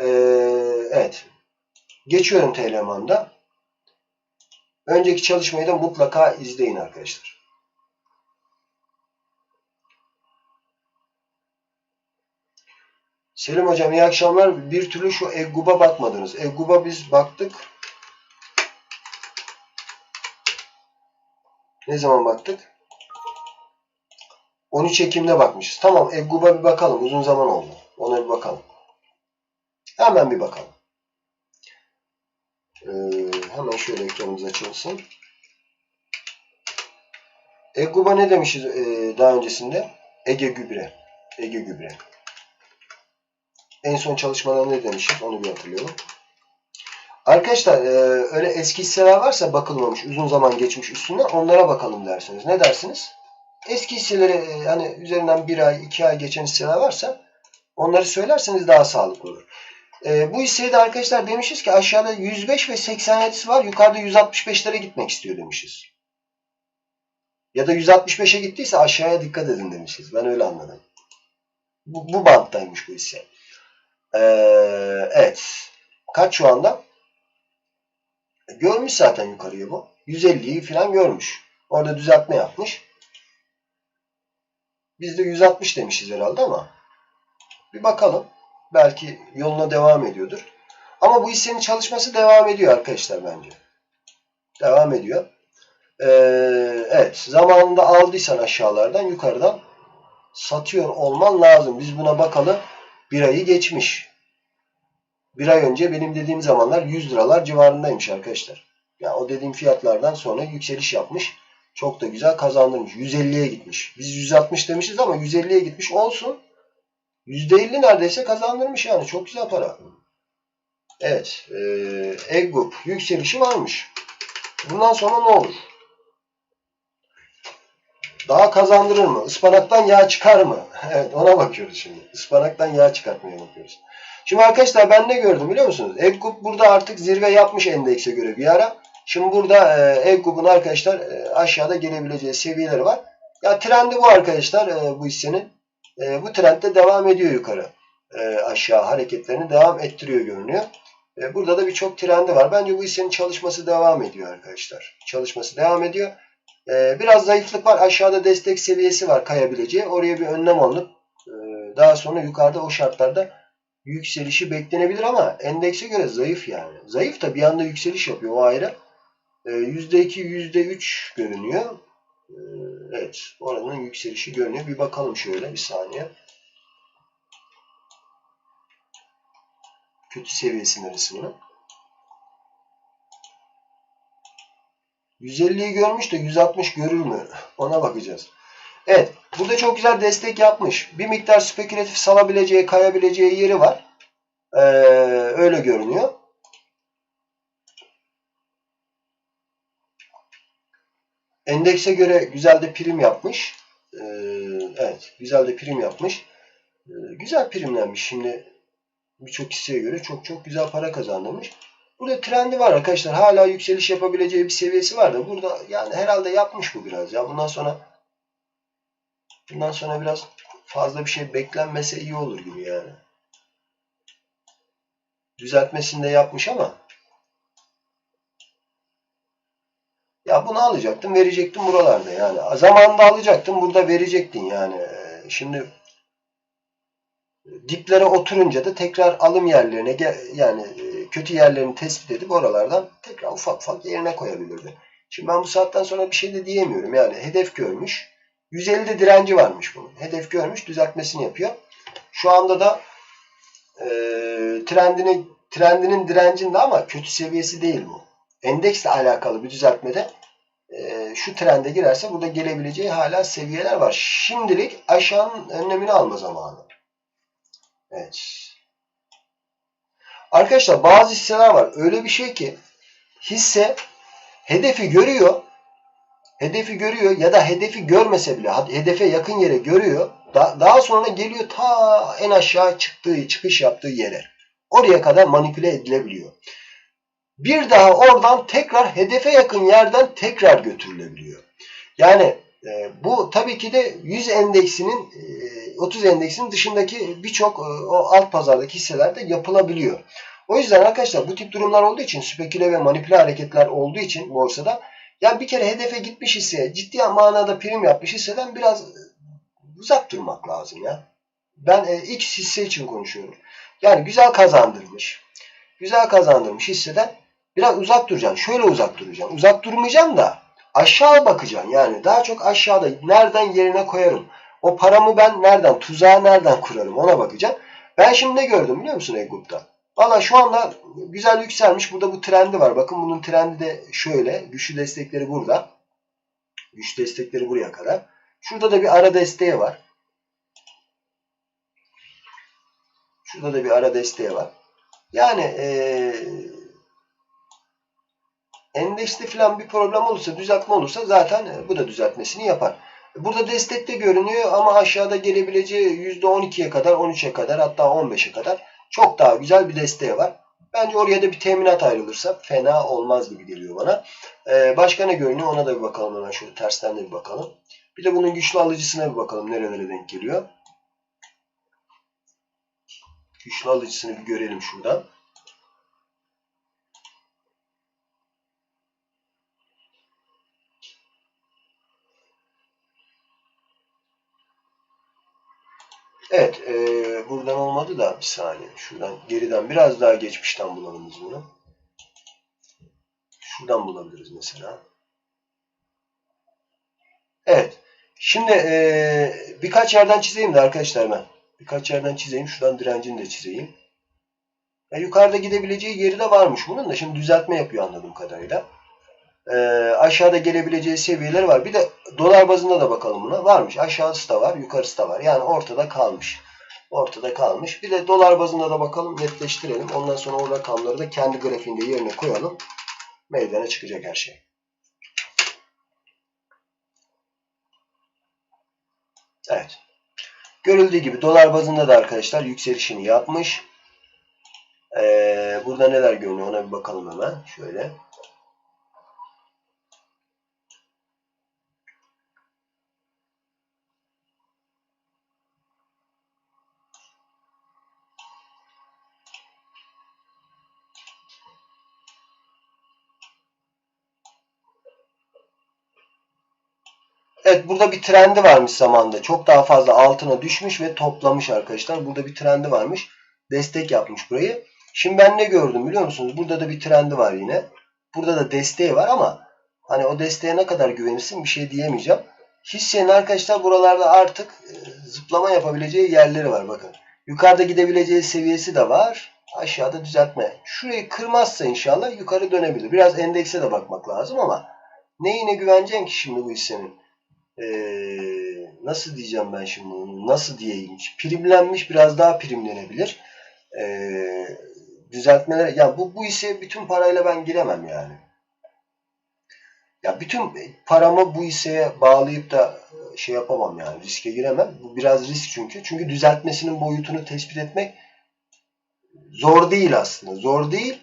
Ee, evet. Geçiyorum Telegram'da. Önceki çalışmayı da mutlaka izleyin arkadaşlar. Selim Hocam iyi akşamlar. Bir türlü şu Eggub'a bakmadınız. Eggub'a biz baktık. Ne zaman baktık? 13 Ekim'de bakmışız. Tamam Eggub'a bir bakalım. Uzun zaman oldu. Ona bir bakalım. Hemen bir bakalım. Ee, hemen şöyle ekranımız açılsın. Eggub'a ne demişiz e, daha öncesinde? Ege Gübre. Ege Gübre. En son çalışmada ne demişiz? Onu bir hatırlayalım. Arkadaşlar e, öyle eski hisseler varsa bakılmamış, uzun zaman geçmiş üstünden onlara bakalım dersiniz. Ne dersiniz? Eski hisseleri e, hani üzerinden bir ay, iki ay geçen hisseler varsa onları söylerseniz daha sağlıklı olur. E, bu hisseyi de arkadaşlar demişiz ki aşağıda 105 ve 87'si var. Yukarıda 165'lere gitmek istiyor demişiz. Ya da 165'e gittiyse aşağıya dikkat edin demişiz. Ben öyle anladım. Bu, bu banttaymış bu hisse. Ee, evet. Kaç şu anda? Görmüş zaten yukarıya bu. 150'yi falan görmüş. Orada düzeltme yapmış. Biz de 160 demişiz herhalde ama bir bakalım. Belki yoluna devam ediyordur. Ama bu hissenin çalışması devam ediyor arkadaşlar bence. Devam ediyor. Ee, evet. Zamanında aldıysan aşağılardan yukarıdan satıyor olman lazım. Biz buna bakalım. Bir ayı geçmiş. Bir ay önce benim dediğim zamanlar 100 liralar civarındaymış arkadaşlar. Yani o dediğim fiyatlardan sonra yükseliş yapmış. Çok da güzel kazandırmış. 150'ye gitmiş. Biz 160 demişiz ama 150'ye gitmiş. Olsun. %50 neredeyse kazandırmış yani. Çok güzel para. Evet. E, Egg Group yükselişi varmış. Bundan sonra ne olur? Daha kazandırır mı? Ispanaktan yağ çıkar mı? evet ona bakıyoruz şimdi. Ispanaktan yağ çıkartmaya bakıyoruz. Şimdi arkadaşlar ben ne gördüm biliyor musunuz? Eggub burada artık zirve yapmış endekse göre bir ara. Şimdi burada e, Eggub'un arkadaşlar e, aşağıda gelebileceği seviyeleri var. Ya trendi bu arkadaşlar e, bu hissenin. E, bu trendde devam ediyor yukarı. E, aşağı hareketlerini devam ettiriyor görünüyor. E, burada da birçok trendi var. Bence bu hissenin çalışması devam ediyor arkadaşlar. Çalışması devam ediyor. E, biraz zayıflık var. Aşağıda destek seviyesi var kayabileceği. Oraya bir önlem alınıp e, daha sonra yukarıda o şartlarda yükselişi beklenebilir ama endekse göre zayıf yani. Zayıf da bir anda yükseliş yapıyor o ayrı. E, %2, %3 görünüyor. E, evet oranın yükselişi görünüyor. Bir bakalım şöyle bir saniye. Kötü seviyesi neresi bunun? 150'yi görmüş de 160 görür mü? Ona bakacağız. Evet. Burada çok güzel destek yapmış. Bir miktar spekülatif salabileceği, kayabileceği yeri var. Ee, öyle görünüyor. Endekse göre güzel de prim yapmış. Ee, evet. Güzel de prim yapmış. Ee, güzel primlenmiş. Şimdi birçok hisseye göre çok çok güzel para kazandırmış. Burada trendi var arkadaşlar. Hala yükseliş yapabileceği bir seviyesi var da burada yani herhalde yapmış bu biraz ya. Bundan sonra bundan sonra biraz fazla bir şey beklenmese iyi olur gibi yani. Düzeltmesini de yapmış ama ya bunu alacaktım verecektim buralarda yani. Zamanında alacaktım burada verecektin yani. Şimdi diplere oturunca da tekrar alım yerlerine yani kötü yerlerini tespit edip oralardan tekrar ufak ufak yerine koyabilirdi. Şimdi ben bu saatten sonra bir şey de diyemiyorum. Yani hedef görmüş. 150'de direnci varmış bunun. Hedef görmüş, düzeltmesini yapıyor. Şu anda da e, trendini, trendinin direncinde ama kötü seviyesi değil bu. Endeksle alakalı bir düzeltmede e, şu trende girerse burada gelebileceği hala seviyeler var. Şimdilik aşağının önlemini alma zamanı. Evet. Arkadaşlar bazı hisseler var. Öyle bir şey ki hisse hedefi görüyor. Hedefi görüyor ya da hedefi görmese bile hedefe yakın yere görüyor. daha sonra geliyor ta en aşağı çıktığı, çıkış yaptığı yere. Oraya kadar manipüle edilebiliyor. Bir daha oradan tekrar hedefe yakın yerden tekrar götürülebiliyor. Yani E, bu tabii ki de 100 endeksinin e, 30 endeksinin dışındaki birçok e, o alt pazardaki hisselerde yapılabiliyor. O yüzden arkadaşlar bu tip durumlar olduğu için speküle ve manipüle hareketler olduğu için borsada yani bir kere hedefe gitmiş hisseye ciddi manada prim yapmış hisseden biraz uzak durmak lazım ya. Ben e, X hisse için konuşuyorum. Yani güzel kazandırmış. Güzel kazandırmış hisseden biraz uzak duracaksın. Şöyle uzak duracaksın. Uzak durmayacaksın da aşağı bakacaksın. Yani daha çok aşağıda nereden yerine koyarım? O paramı ben nereden, tuzağı nereden kurarım ona bakacağım. Ben şimdi ne gördüm biliyor musun Egup'ta? Valla şu anda güzel yükselmiş. Burada bu trendi var. Bakın bunun trendi de şöyle. Güçlü destekleri burada. Güç destekleri buraya kadar. Şurada da bir ara desteği var. Şurada da bir ara desteği var. Yani ee, endekste falan bir problem olursa, düzeltme olursa zaten bu da düzeltmesini yapar. Burada destekte görünüyor ama aşağıda gelebileceği %12'ye kadar, 13'e kadar hatta 15'e kadar çok daha güzel bir desteği var. Bence oraya da bir teminat ayrılırsa fena olmaz gibi geliyor bana. Ee, başka ne görünüyor ona da bir bakalım hemen şöyle tersten de bir bakalım. Bir de bunun güçlü alıcısına bir bakalım nerelere denk geliyor. Güçlü alıcısını bir görelim şuradan. Evet, e, buradan olmadı da bir saniye. Şuradan geriden biraz daha geçmişten bulalım biz bunu. Şuradan bulabiliriz mesela. Evet. Şimdi e, birkaç yerden çizeyim de arkadaşlar ben. Birkaç yerden çizeyim. Şuradan direncini de çizeyim. E, yukarıda gidebileceği yeri de varmış bunun da. Şimdi düzeltme yapıyor anladığım kadarıyla. E, aşağıda gelebileceği seviyeleri var. Bir de dolar bazında da bakalım buna. Varmış. Aşağısı da var. Yukarısı da var. Yani ortada kalmış. Ortada kalmış. Bir de dolar bazında da bakalım. Netleştirelim. Ondan sonra o rakamları da kendi grafiğinde yerine koyalım. Meydana çıkacak her şey. Evet. Görüldüğü gibi dolar bazında da arkadaşlar yükselişini yapmış. Ee, burada neler görünüyor ona bir bakalım hemen. Şöyle. Evet burada bir trendi varmış zamanda. Çok daha fazla altına düşmüş ve toplamış arkadaşlar. Burada bir trendi varmış. Destek yapmış burayı. Şimdi ben ne gördüm biliyor musunuz? Burada da bir trendi var yine. Burada da desteği var ama hani o desteğe ne kadar güvenirsin bir şey diyemeyeceğim. Hissenin arkadaşlar buralarda artık e, zıplama yapabileceği yerleri var bakın. Yukarıda gidebileceği seviyesi de var. Aşağıda düzeltme. Şurayı kırmazsa inşallah yukarı dönebilir. Biraz endekse de bakmak lazım ama neyine güveneceksin ki şimdi bu hissenin? Ee, nasıl diyeceğim ben şimdi bunu? Nasıl diyeyim? Primlenmiş biraz daha primlenebilir. Ee, düzeltmeler ya bu bu hisse bütün parayla ben giremem yani. Ya bütün paramı bu hisseye bağlayıp da şey yapamam yani riske giremem. Bu biraz risk çünkü. Çünkü düzeltmesinin boyutunu tespit etmek zor değil aslında. Zor değil.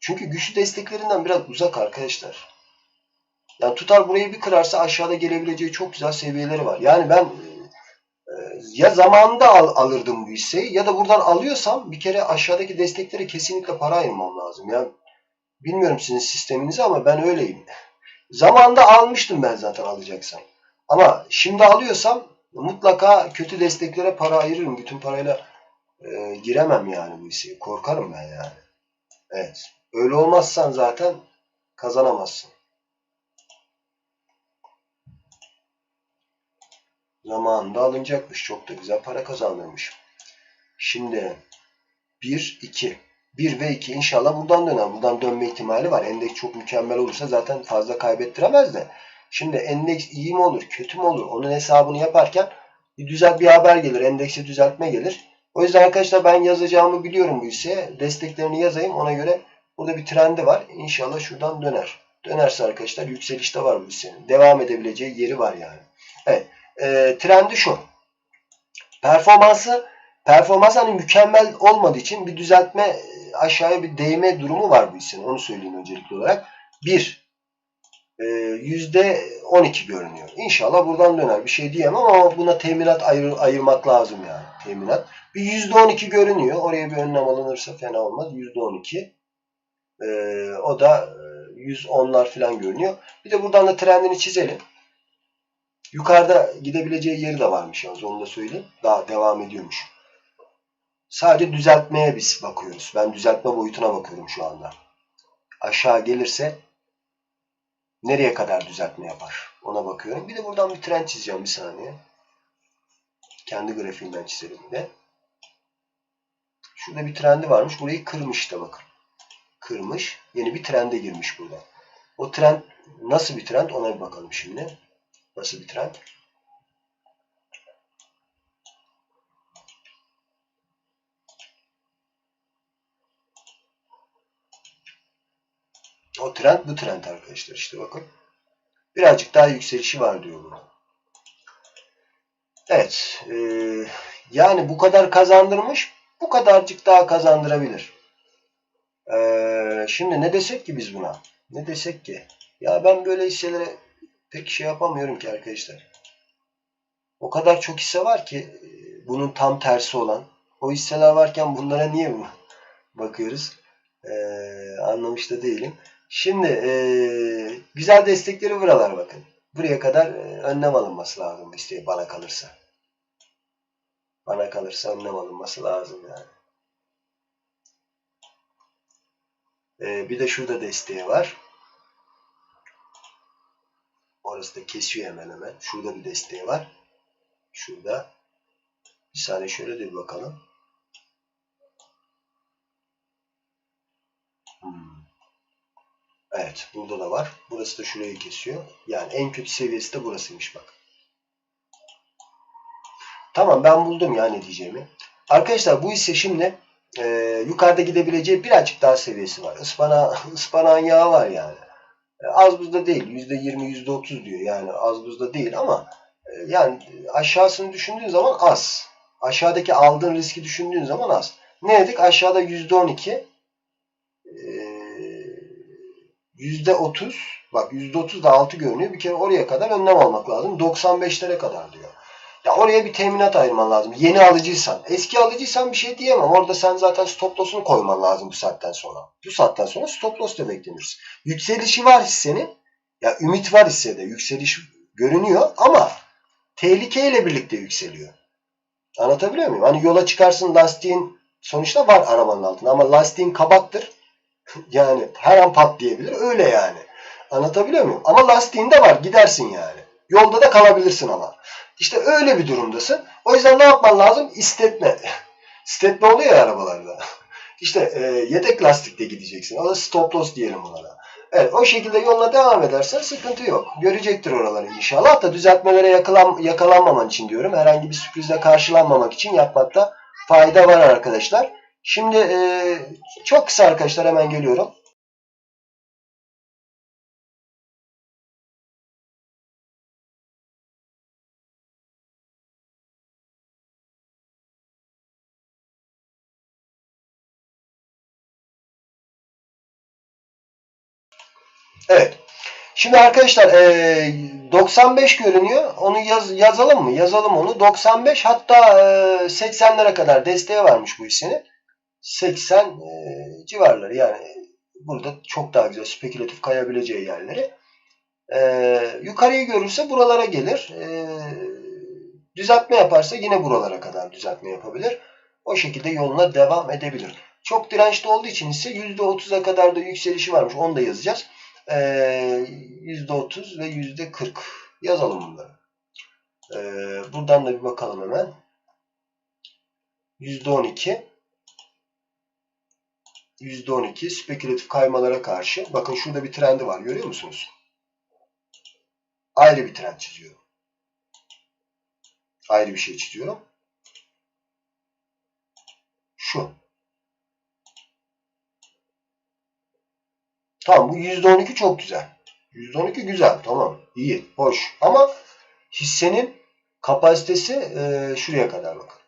Çünkü güçlü desteklerinden biraz uzak arkadaşlar. Yani tutar burayı bir kırarsa aşağıda gelebileceği çok güzel seviyeleri var. Yani ben e, ya zamanında al, alırdım bu hisseyi ya da buradan alıyorsam bir kere aşağıdaki desteklere kesinlikle para ayırmam lazım. Yani bilmiyorum sizin sisteminizi ama ben öyleyim. Zamanında almıştım ben zaten alacaksam. Ama şimdi alıyorsam mutlaka kötü desteklere para ayırırım. Bütün parayla e, giremem yani bu hisseyi. Korkarım ben yani. Evet. Öyle olmazsan zaten kazanamazsın. Zamanında alınacakmış. Çok da güzel para kazandırmış. Şimdi 1, 2. 1 ve 2 inşallah buradan döner. Buradan dönme ihtimali var. Endeks çok mükemmel olursa zaten fazla kaybettiremez de. Şimdi endeks iyi mi olur, kötü mü olur? Onun hesabını yaparken bir düzelt bir haber gelir. Endekse düzeltme gelir. O yüzden arkadaşlar ben yazacağımı biliyorum bu hisseye. Desteklerini yazayım. Ona göre burada bir trendi var. İnşallah şuradan döner. Dönerse arkadaşlar yükselişte var bu hissenin. Devam edebileceği yeri var yani. Evet e, trendi şu. Performansı performans hani mükemmel olmadığı için bir düzeltme e, aşağıya bir değme durumu var bu hissenin. Onu söyleyeyim öncelikli olarak. Bir e, yüzde 12 görünüyor. İnşallah buradan döner. Bir şey diyemem ama buna teminat ayır, ayırmak lazım yani. Teminat. Bir yüzde 12 görünüyor. Oraya bir önlem alınırsa fena olmaz. Yüzde 12. E, o da e, 110'lar falan görünüyor. Bir de buradan da trendini çizelim. Yukarıda gidebileceği yeri de varmış yalnız onu da söyleyeyim. Daha devam ediyormuş. Sadece düzeltmeye biz bakıyoruz. Ben düzeltme boyutuna bakıyorum şu anda. Aşağı gelirse nereye kadar düzeltme yapar? Ona bakıyorum. Bir de buradan bir trend çizeceğim bir saniye. Kendi grafiğinden çizelim de. Şurada bir trendi varmış. Burayı kırmış işte bakın. Kırmış. Yeni bir trende girmiş burada. O trend nasıl bir trend ona bir bakalım şimdi. Nasıl bir trend? O trend bu trend arkadaşlar işte bakın. Birazcık daha yükselişi var diyor bunu. Evet. E, yani bu kadar kazandırmış. Bu kadarcık daha kazandırabilir. E, şimdi ne desek ki biz buna? Ne desek ki? Ya ben böyle hisselere pek şey yapamıyorum ki arkadaşlar. O kadar çok hisse var ki e, bunun tam tersi olan. O hisseler varken bunlara niye mi bakıyoruz? Ee, anlamış da değilim. Şimdi e, güzel destekleri buralar bakın. Buraya kadar e, önlem alınması lazım işte bana kalırsa. Bana kalırsa önlem alınması lazım yani. E, bir de şurada desteği var. Orası da kesiyor hemen hemen. Şurada bir desteği var. Şurada. Bir saniye şöyle de bir bakalım. Hmm. Evet. Burada da var. Burası da şurayı kesiyor. Yani en kötü seviyesi de burasıymış bak. Tamam ben buldum ya ne diyeceğimi. Arkadaşlar bu ise şimdi e, yukarıda gidebileceği birazcık daha seviyesi var. Ispana, ıspanağın yağı var yani. E, az buzda değil. %20, %30 diyor. Yani az buzda değil ama e, yani aşağısını düşündüğün zaman az. Aşağıdaki aldığın riski düşündüğün zaman az. Ne dedik? Aşağıda %12 %30 bak %30 da 6 görünüyor. Bir kere oraya kadar önlem almak lazım. 95'lere kadar diyor. Ya oraya bir teminat ayırman lazım. Yeni alıcıysan. Eski alıcıysan bir şey diyemem. Orada sen zaten stop loss'unu koyman lazım bu saatten sonra. Bu saatten sonra stop loss da beklenir. Yükselişi var hissenin. Ya ümit var hissede. Yükseliş görünüyor ama tehlikeyle birlikte yükseliyor. Anlatabiliyor muyum? Hani yola çıkarsın lastiğin sonuçta var arabanın altında ama lastiğin kabaktır. yani her an patlayabilir. Öyle yani. Anlatabiliyor muyum? Ama lastiğin de var. Gidersin yani. Yolda da kalabilirsin ama. İşte öyle bir durumdasın. O yüzden ne yapman lazım? İstetme. İstetme oluyor ya arabalarda. İşte e, yedek lastikte gideceksin. O da stop loss diyelim ona da. Evet o şekilde yoluna devam edersen sıkıntı yok. Görecektir oraları inşallah da düzeltmelere yakalan, yakalanmaman için diyorum. Herhangi bir sürprizle karşılanmamak için yapmakta fayda var arkadaşlar. Şimdi e, çok kısa arkadaşlar hemen geliyorum. Evet. Şimdi arkadaşlar e, 95 görünüyor. Onu yaz, yazalım mı? Yazalım onu. 95 hatta e, 80'lere kadar desteği varmış bu hissenin. 80 e, civarları yani burada çok daha güzel spekülatif kayabileceği yerleri. E, yukarıyı görürse buralara gelir. E, düzeltme yaparsa yine buralara kadar düzeltme yapabilir. O şekilde yoluna devam edebilir. Çok dirençli olduğu için ise %30'a kadar da yükselişi varmış. Onu da yazacağız. %30 ve %40 yazalım bunları. Buradan da bir bakalım hemen. %12 %12 spekülatif kaymalara karşı. Bakın şurada bir trendi var. Görüyor musunuz? Ayrı bir trend çiziyorum. Ayrı bir şey çiziyorum. Şu. Tamam bu %12 çok güzel. %12 güzel. Tamam. iyi, Hoş. Ama hissenin kapasitesi e, şuraya kadar bakın.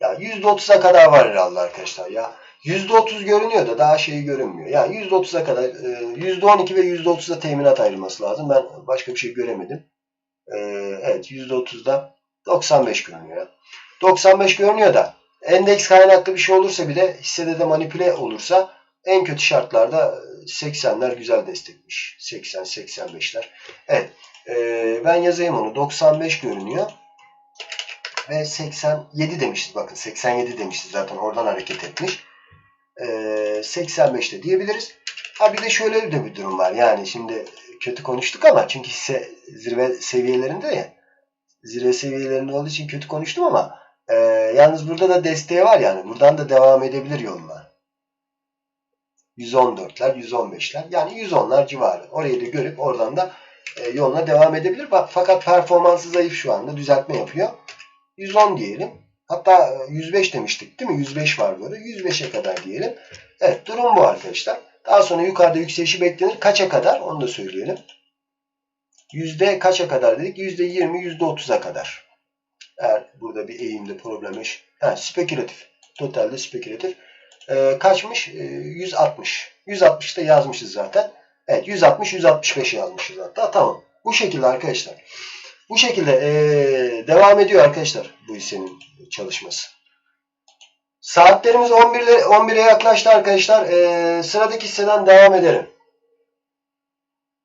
Ya %30'a kadar var herhalde arkadaşlar ya. %30 görünüyor da daha şeyi görünmüyor. Yani %30'a kadar e, %12 ve %30'da teminat ayrılması lazım. Ben başka bir şey göremedim. E, evet %30'da 95 görünüyor. 95 görünüyor da endeks kaynaklı bir şey olursa bir de hissede de manipüle olursa en kötü şartlarda 80'ler güzel destekmiş. 80-85'ler. Evet. e, ben yazayım onu. 95 görünüyor. Ve 87 demişiz. Bakın 87 demişiz zaten. Oradan hareket etmiş. E, 85'te diyebiliriz. Ha bir de şöyle de bir durum var. Yani şimdi kötü konuştuk ama çünkü hisse zirve seviyelerinde ya. Zirve seviyelerinde olduğu için kötü konuştum ama e, yalnız burada da desteği var yani. Buradan da devam edebilir yoluna. 114'ler, 115'ler yani 110'lar civarı. Orayı da görüp oradan da e, yoluna devam edebilir. Bak, fakat performansı zayıf şu anda. Düzeltme yapıyor. 110 diyelim. Hatta e, 105 demiştik değil mi? 105 var böyle. 105'e kadar diyelim. Evet durum bu arkadaşlar. Daha sonra yukarıda yükselişi beklenir. Kaça kadar? Onu da söyleyelim. Yüzde kaça kadar dedik? Yüzde 20, yüzde 30'a kadar. Eğer burada bir eğimde problem yok. Ha, spekülatif. Totalde spekülatif. Ee, kaçmış? Ee, 160. 160 da yazmışız zaten. Evet 160, 165 yazmışız hatta. Tamam. Bu şekilde arkadaşlar. Bu şekilde ee, devam ediyor arkadaşlar bu hissenin çalışması. Saatlerimiz 11'e 11'e yaklaştı arkadaşlar. Ee, sıradaki hisseden devam edelim.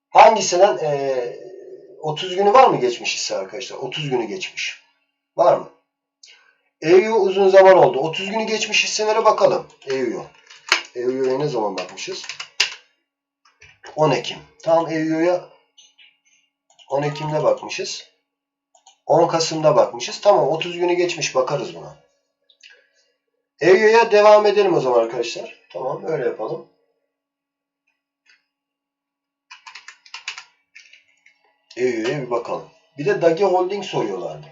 Hangisinden? Ee, 30 günü var mı geçmiş hisse arkadaşlar? 30 günü geçmiş. Var mı? EU uzun zaman oldu. 30 günü geçmiş hisselere bakalım. EU. EU'ya ne zaman bakmışız? 10 Ekim. Tamam EU'ya 10 Ekim'de bakmışız. 10 Kasım'da bakmışız. Tamam 30 günü geçmiş bakarız buna. EU'ya devam edelim o zaman arkadaşlar. Tamam öyle yapalım. EU'ya bir bakalım. Bir de Dagi Holding soruyorlardı.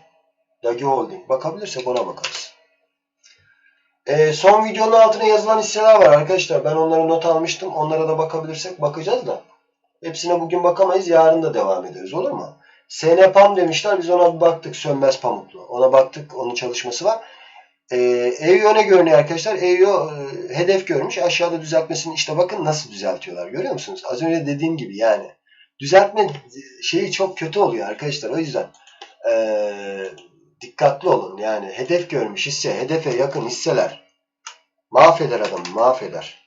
Dagi Holding. Bakabilirsek ona bakarız. Ee, son videonun altına yazılan hisseler var arkadaşlar. Ben onları not almıştım. Onlara da bakabilirsek bakacağız da. Hepsine bugün bakamayız. Yarın da devam ederiz. Olur mu? SNPAM demişler. Biz ona baktık. Sönmez pamuklu. Ona baktık. Onun çalışması var. Ee, EU'ya ne görünüyor arkadaşlar? EU e, hedef görmüş. Aşağıda düzeltmesini işte bakın nasıl düzeltiyorlar. Görüyor musunuz? Az önce dediğim gibi yani. Düzeltme şeyi çok kötü oluyor arkadaşlar. O yüzden ee, dikkatli olun. Yani hedef görmüş hisse, hedefe yakın hisseler mahveder adamı, mahveder.